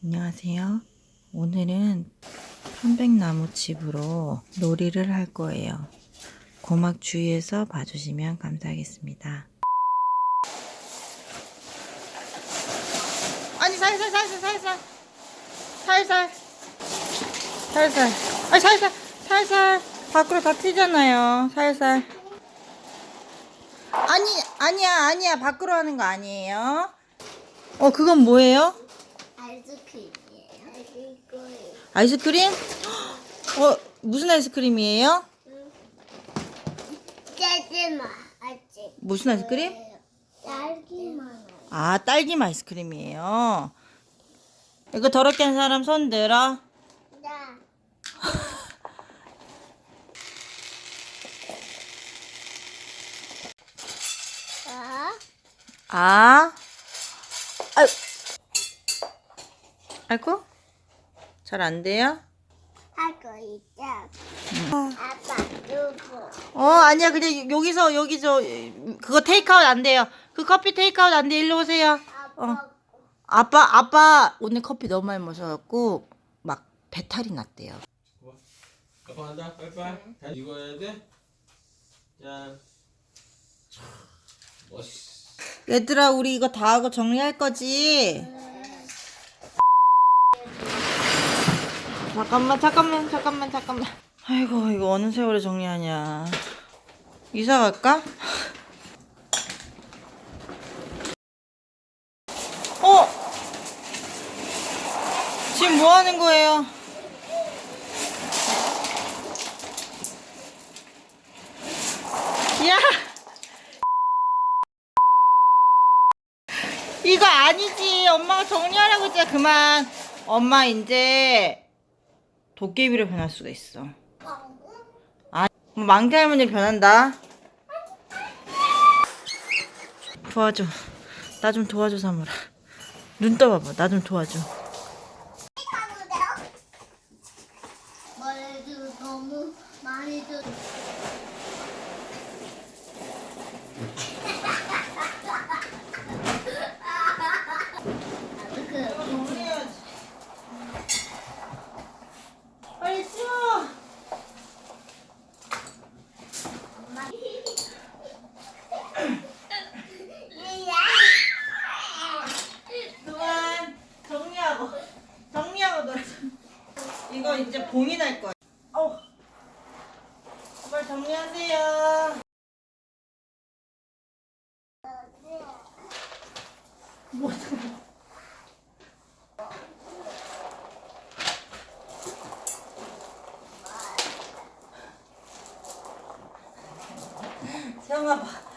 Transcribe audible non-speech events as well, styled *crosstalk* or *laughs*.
안녕하세요. 오늘은 편백나무 칩으로 놀이를 할 거예요. 고막 주위에서 봐주시면 감사하겠습니다. 아니 살살 살살 살살 살살 살살 아 살살 살살 밖으로 다 튀잖아요. 살살 아니 아니야 아니야 밖으로 하는 거 아니에요. 어 그건 뭐예요? 아이스크림이에요. 아이스크림. 아이스크림? 어, 무슨 아이스크림이에요? 짜지마. 아직. 무슨 아이스크림? 딸기만. 아, 딸기 아이스크림이에요. 이거 더럽게 한 사람 손 들어. 나. 어? *laughs* 아. 아유. 아이고. 잘 안 돼요? 하고 있자. 아빠 누구? 어, 아니야. 그냥 여기서, 여기서, 그거 테이크아웃 안 돼요. 그 커피 테이크아웃 안 돼. 일로 오세요. 아빠. 아빠, 아빠, 오늘 커피 너무 많이 마셔갖고, 막, 배탈이 났대요. 아빠 간다 빠이빠이 잘 익어야 돼? 짠 촤, 멋있어 얘들아, 우리 이거 다 하고 정리할 거지? 잠깐만, 잠깐만, 잠깐만, 잠깐만. 아이고, 이거 어느 세월에 정리하냐. 이사 갈까? 어? 지금 뭐 하는 거예요? 야! 이거 아니지. 엄마가 정리하라고 했잖아. 그만. 엄마 이제 도깨비로 변할 수가 있어. 아, 망태 할머니로 변한다. 도와줘. 나 좀 도와줘, 사물아. 눈 떠봐봐. 나 좀 도와줘. 머리도 너무 많이 들. 빨리 치워. 그만 정리하고 정리하고 놀자. 이제 봉인할 거야. 어. 빨리 정리하세요. 뭐 세영아 봐.